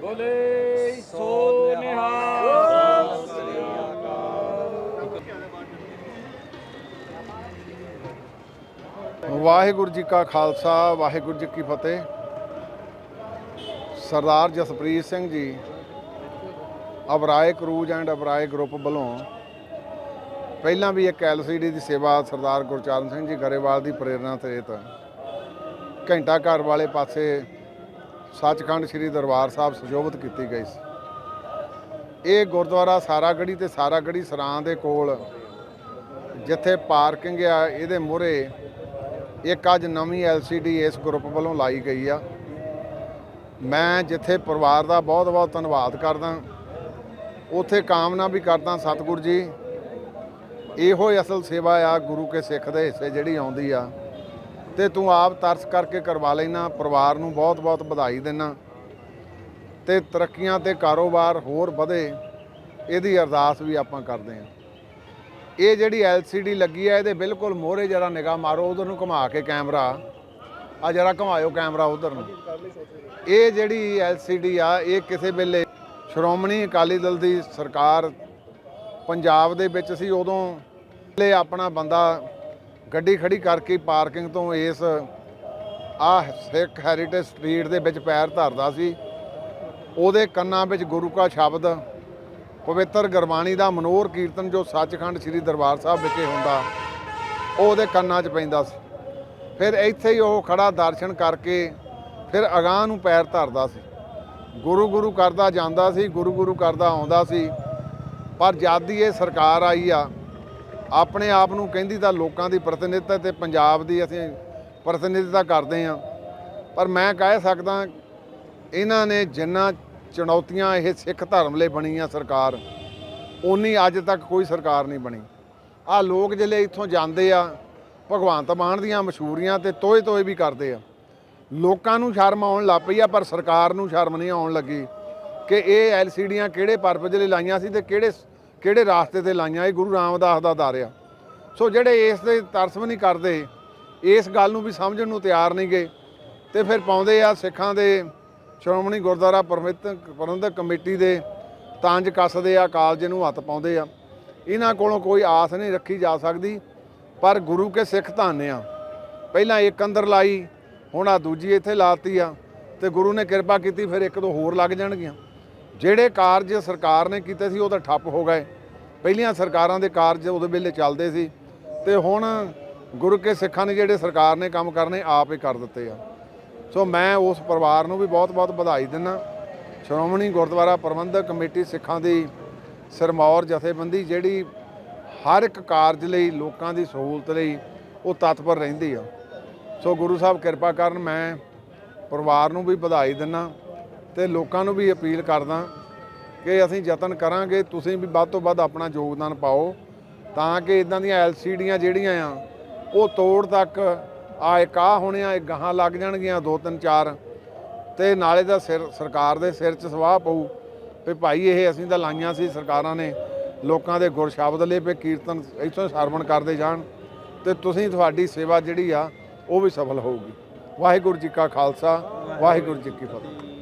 ਬੋਲੇ ਸੋ ਨਿਹਾਲ। ਵਾਹਿਗੁਰੂ ਜੀ ਕਾ ਖਾਲਸਾ, ਵਾਹਿਗੁਰੂ ਜੀ ਕੀ ਫਤਿਹ। Sardar Jaspreet Singh ji, Oberoi cruise and Oberoi group ਵੱਲੋਂ ਪਹਿਲਾਂ ਵੀ ਇੱਕ ਐਲਸੀਡੀ ਦੀ ਸੇਵਾ ਸਰਦਾਰ ਗੁਰਚਰਨ ਸਿੰਘ ਜੀ ਗਰੇਵਾਲ ਦੀ ਪ੍ਰੇਰਣਾ ਤਹਿਤ ਘੰਟਾ ਘਰ ਵਾਲੇ ਪਾਸੇ ਸੱਚਖੰਡ ਸ੍ਰੀ ਦਰਬਾਰ ਸਾਹਿਬ ਸੁਜੋਬਤ ਕੀਤੀ ਗਈ ਸੀ। ਇਹ ਗੁਰਦੁਆਰਾ ਸਾਰਾਗੜੀ ਤੇ ਸਾਰਾਗੜੀ ਸਰਾਂ ਦੇ ਕੋਲ, ਜਿੱਥੇ ਪਾਰਕਿੰਗ ਆ, ਇਹਦੇ ਮੂਹਰੇ ਇੱਕ ਅੱਜ ਨਵੀਂ ਐਲਸੀਡੀ ਇਸ ਗਰੁੱਪ ਵੱਲੋਂ ਲਾਈ ਗਈ ਆ। ਮੈਂ ਜਿੱਥੇ ਪਰਿਵਾਰ ਦਾ ਬਹੁਤ ਬਹੁਤ ਧੰਨਵਾਦ ਕਰਦਾ, ਉਥੇ ਕਾਮਨਾ ਵੀ ਕਰਦਾ ਸਤਿਗੁਰੂ ਜੀ। ਇਹੋ ਹੀ ਅਸਲ ਸੇਵਾ ਆ ਗੁਰੂ ਕੇ ਸਿੱਖ ਦੇ ਹਿੱਸੇ ਜਿਹੜੀ ਆਉਂਦੀ ਆ। ਤੇ ਤੂੰ ਆਪ ਤਰਸ ਕਰਕੇ ਕਰਵਾ ਲੈਣਾ ਪਰਿਵਾਰ ਨੂੰ ਬਹੁਤ ਬਹੁਤ ਵਧਾਈ ਦੇਣਾ ਤੇ ਤਰੱਕੀਆਂ ਤੇ ਕਾਰੋਬਾਰ ਹੋਰ ਵਧੇ, ਇਹਦੀ ਅਰਦਾਸ ਵੀ ਆਪਾਂ ਕਰਦੇ ਹਾਂ। ਇਹ ਜਿਹੜੀ LCD ਲੱਗੀ ਹੈ, ਇਹਦੇ ਬਿਲਕੁਲ ਮੋਹਰੇ ਜਰਾ ਨਿਗਾਹ ਮਾਰੋ, ਉਧਰ ਨੂੰ ਘੁਮਾ ਕੇ ਕੈਮਰਾ। ਆ ਜਰਾ ਘੁਮਾਇਓ ਕੈਮਰਾ ਉਧਰ ਨੂੰ। ਇਹ ਜਿਹੜੀ LCD ਆ, ਇਹ ਕਿਸੇ ਵੇਲੇ ਸ਼੍ਰੋਮਣੀ ਅਕਾਲੀ ਦਲ ਦੀ ਸਰਕਾਰ ਪੰਜਾਬ ਦੇ ਵਿੱਚ ਸੀ, ਉਦੋਂ ਲੇ ਆਪਣਾ ਬੰਦਾ ਗੱਡੀ ਖੜੀ ਕਰਕੇ ਪਾਰਕਿੰਗ ਤੋਂ ਇਸ, ਆ ਸਿੱਖ ਹੈਰੀਟੇਜ ਸਟਰੀਟ ਦੇ ਵਿੱਚ ਪੈਰ ਧਰਦਾ ਸੀ। ਉਹਦੇ ਕੰਨਾਂ ਵਿੱਚ ਗੁਰੂ ਕਾ ਸ਼ਬਦ, ਪਵਿੱਤਰ ਗੁਰਬਾਣੀ ਦਾ ਮਨੋਰ ਕੀਰਤਨ ਜੋ ਸੱਚਖੰਡ ਸ੍ਰੀ ਦਰਬਾਰ ਸਾਹਿਬ ਵਿਖੇ ਹੁੰਦਾ, ਉਹ ਉਹਦੇ ਕੰਨਾਂ 'ਚ ਪੈਂਦਾ ਸੀ। ਫਿਰ ਇੱਥੇ ਹੀ ਉਹ ਖੜਾ ਦਰਸ਼ਨ ਕਰਕੇ ਫਿਰ ਅਗਾਹ ਨੂੰ ਪੈਰ ਧਰਦਾ ਸੀ। ਗੁਰੂ ਗੁਰੂ ਕਰਦਾ ਜਾਂਦਾ ਸੀ, ਗੁਰੂ ਗੁਰੂ ਕਰਦਾ ਆਉਂਦਾ ਸੀ। ਪਰ ਜਦ ਦੀ ਇਹ ਸਰਕਾਰ ਆਈ ਆ ਆਪਣੇ ਆਪ ਨੂੰ ਕਹਿੰਦੀ ਤਾਂ ਲੋਕਾਂ ਦੀ ਪ੍ਰਤੀਨਿਧਤਾ ਤੇ ਪੰਜਾਬ ਦੀ ਅਸੀਂ ਪ੍ਰਤੀਨਿਧਤਾ ਕਰਦੇ ਹਾਂ। ਪਰ ਮੈਂ ਕਹਿ ਸਕਦਾ ਇਹਨਾਂ ਨੇ ਜਿੰਨਾ ਚੁਣੌਤੀਆਂ ਇਹ ਸਿੱਖ ਧਰਮ ਲਈ ਬਣੀ ਆ ਸਰਕਾਰ ਉਨੀ ਅੱਜ ਤੱਕ ਕੋਈ ਸਰਕਾਰ ਨਹੀਂ ਬਣੀ। ਆ ਲੋਕ ਜਿਹੜੇ ਇੱਥੋਂ ਜਾਂਦੇ ਆ, ਭਗਵੰਤ ਮਾਨ ਦੀਆਂ ਮਸ਼ਹੂਰੀਆਂ ਤੇ ਤੋਏ ਤੋਏ ਵੀ ਕਰਦੇ ਆ। ਲੋਕਾਂ ਨੂੰ ਸ਼ਰਮ ਆਉਣ ਲੱਗ ਪਈ ਆ, ਪਰ ਸਰਕਾਰ ਨੂੰ ਸ਼ਰਮ ਨਹੀਂ ਆਉਣ ਲੱਗੀ ਕਿ ਇਹ ਐਲਸੀਡੀਆਂ ਕਿਹੜੇ ਪਰਪਸ ਲਈ ਲਾਈਆਂ ਸੀ ਤੇ ਕਿਹੜੇ ਕਿਹੜੇ ਰਾਸਤੇ ਤੇ ਲਾਈਆਂ, ਇਹ ਗੁਰੂ ਰਾਮਦਾਸ ਦਾ ਦਰ ਆ। ਸੋ ਜਿਹੜੇ ਇਸ ਦੇ ਤਰਸ ਵੀ ਨਹੀਂ ਕਰਦੇ, ਇਸ ਗੱਲ ਨੂੰ ਵੀ ਸਮਝਣ ਨੂੰ ਤਿਆਰ ਨਹੀਂ ਗਏ, ਤੇ ਫਿਰ ਪਾਉਂਦੇ ਆ ਸਿੱਖਾਂ ਦੇ ਸ਼੍ਰੋਮਣੀ ਗੁਰਦੁਆਰਾ ਪ੍ਰਬੰਧਕ ਪ੍ਰਬੰਧਕ ਕਮੇਟੀ ਦੇ ਤਾਂਜ ਕੱਸਦੇ ਆ ਕਾਲਜ ਨੂੰ ਹੱਥ ਪਾਉਂਦੇ ਆ। ਇਹਨਾਂ ਕੋਲੋਂ ਕੋਈ ਆਸ ਨਹੀਂ ਰੱਖੀ ਜਾ ਸਕਦੀ, ਪਰ ਗੁਰੂ ਕੇ ਸਿੱਖ ਧੰਨ ਆ। ਪਹਿਲਾਂ ਇੱਕ ਅੰਦਰ ਲਾਈ, ਹੁਣ ਆ ਦੂਜੀ ਇੱਥੇ ਲਾਤੀ ਆ, ਤੇ ਗੁਰੂ ਨੇ ਕਿਰਪਾ ਕੀਤੀ, ਫਿਰ ਇੱਕ ਦੋ ਹੋਰ ਲੱਗ ਜਾਣਗੀਆਂ। ਜਿਹੜੇ ਕਾਰਜ ਸਰਕਾਰ ਨੇ ਕੀਤੇ ਸੀ, ਉਹ ਤਾਂ ਠੱਪ ਹੋ ਗਏ। ਪਹਿਲੀਆਂ ਸਰਕਾਰਾਂ ਦੇ ਕਾਰਜ ਉਹਦੇ ਵੇਲੇ ਚੱਲਦੇ ਸੀ ਤੇ ਹੁਣ ਗੁਰੂ ਕੇ ਸਿੱਖਾਂ ਨੇ ਜਿਹੜੇ ਸਰਕਾਰ ਨੇ ਕੰਮ ਕਰਨੇ, ਆਪ ਹੀ ਕਰ ਦਿੱਤੇ ਆ। ਸੋ ਮੈਂ ਉਸ ਪਰਿਵਾਰ ਨੂੰ ਵੀ ਬਹੁਤ-ਬਹੁਤ ਵਧਾਈ ਦਿੰਦਾ ਸ਼੍ਰੋਮਣੀ ਗੁਰਦੁਆਰਾ ਪ੍ਰਬੰਧਕ ਕਮੇਟੀ ਸਿੱਖਾਂ ਦੀ ਸਰਮੌਰ ਜਥੇਬੰਦੀ, ਜਿਹੜੀ ਹਰ ਇੱਕ ਕਾਰਜ ਲਈ, ਲੋਕਾਂ ਦੀ ਸਹੂਲਤ ਲਈ ਉਹ ਤਤਪਰ ਰਹਿੰਦੀ ਆ। ਸੋ ਗੁਰੂ ਸਾਹਿਬ ਕਿਰਪਾ ਕਰਨ ਮੈਂ ਪਰਿਵਾਰ ਨੂੰ ਵੀ ਵਧਾਈ ਦਿੰਦਾ ਤੇ ਲੋਕਾਂ ਨੂੰ ਵੀ ਅਪੀਲ ਕਰਦਾ ਕਿ ਅਸੀਂ ਯਤਨ ਕਰਾਂਗੇ, ਤੁਸੀਂ ਵੀ ਵੱਧ ਤੋਂ ਵੱਧ ਆਪਣਾ ਯੋਗਦਾਨ ਪਾਓ ਤਾਂ ਕਿ ਇਦਾਂ ਦੀਆਂ ਐਲਸੀਡੀਆਂ ਜਿਹੜੀਆਂ ਆ, ਉਹ ਤੋੜ ਤੱਕ ਆ ਇੱਕ ਆ ਹੋਣੇ ਆ ਇਹ ਗਾਹਾਂ ਲੱਗ ਜਾਣਗੀਆਂ, ਦੋ ਤਿੰਨ ਚਾਰ ਤੇ ਨਾਲੇ ਦਾ ਸਿਰ, ਸਰਕਾਰ ਦੇ ਸਿਰ 'ਚ ਸਵਾਹ ਪਊ ਵੀ ਭਾਈ ਇਹ ਅਸੀਂ ਤਾਂ ਲਾਈਆਂ ਸੀ ਸਰਕਾਰਾਂ ਨੇ, ਲੋਕਾਂ ਦੇ ਗੁਰ ਸ਼ਬਦ ਲਈ ਵੀ ਕੀਰਤਨ ਇੱਥੋਂ ਸਰਵਣ ਕਰਦੇ ਜਾਣ ਤੇ ਤੁਸੀਂ ਤੁਹਾਡੀ ਸੇਵਾ ਜਿਹੜੀ ਆ, ਉਹ ਵੀ ਸਫਲ ਹੋਊਗੀ। ਵਾਹਿਗੁਰੂ ਜੀ ਕਾ ਖਾਲਸਾ, ਵਾਹਿਗੁਰੂ ਜੀ ਕੀ ਫਤਿਹ।